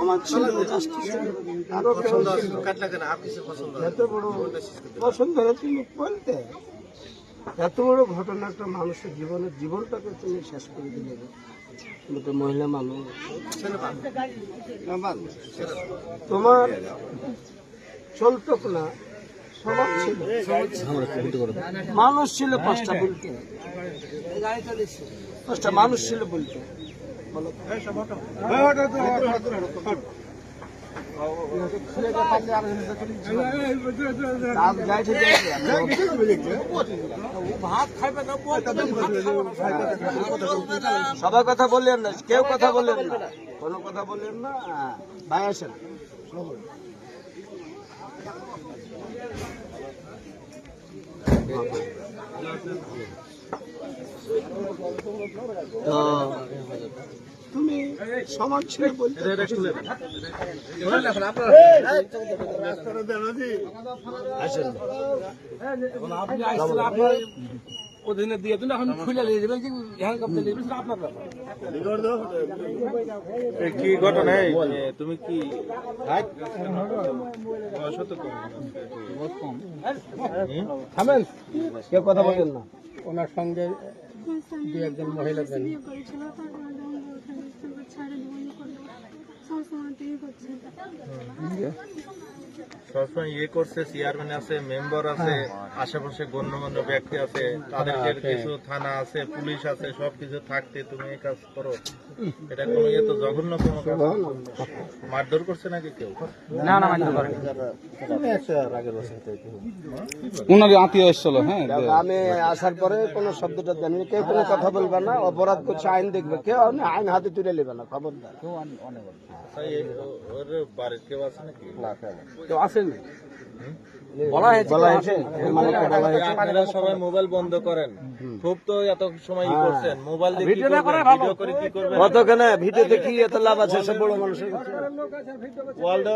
আমার ছিল আরও পছন্দ এত বড় বলতে এত ঘটনা একটা মানুষের জীবনের জীবনটাকে তুমি শেষ করে দিলে। তো মহিলা মানুষ তোমার চলতো না, সমাজ ছিল। মানুষ ছিল পাঁচটা বলতে। পাঁচটা মানুষ ছিল বলতে। সবাই কথা বললেন না, কেউ কথা বললেন না। কোনো কথা বললেন না। ভাই আসেন। তো তুমি সমাজ বলতে আসেন। ওদিনে দিয়ে দিলে এখন খুলে নিয়ে যাবেন হ্যান্ড কাপতে নিয়ে যাবেন আপনার ব্যাপার। কি ঘটনা এই? তুমি কি। থামেন কেউ কথা বলেন না। ওনার সঙ্গে দু একজন মহিলা তারপর ছাড়ে সবসময় তিনি করছে। সবসময় ইয়ে করছে চেয়ারম্যান আছে মেম্বার আছে আশেপাশে গণ্যমান্য ব্যক্তি আছে তাদেরকে কিছু থানা আছে পুলিশ আছে সবকিছু থাকতে তুমি এই কাজ করো। এটা কোনো ইয়ে তো জঘন্য কোনো কাজ। মারধর করছে নাকি কেউ? না না পারেন আত্মীয় এসেছিল হ্যাঁ আমি আসার পরে কোনো শব্দটা জানি কেউ কোনো কথা বলবে না অপরাধ করছে আইন দেখবে। কেউ আইন হাতে তুলে নেবে না খবরদার। বাড়ির কেউ আছে নাকি? কেউ আসেনি বলা বলা হয়েছে। মানে আপনারা সবাই মোবাইল বন্ধ করেন। খুব তো এত সময় ই করছেন। মোবাইল দিয়ে ভিডিও করে ভিডিও করে কি করবেন? কত ভিডিওতে কি এত লাভ আছে সব বড় মানুষের ওয়ার্ল্ড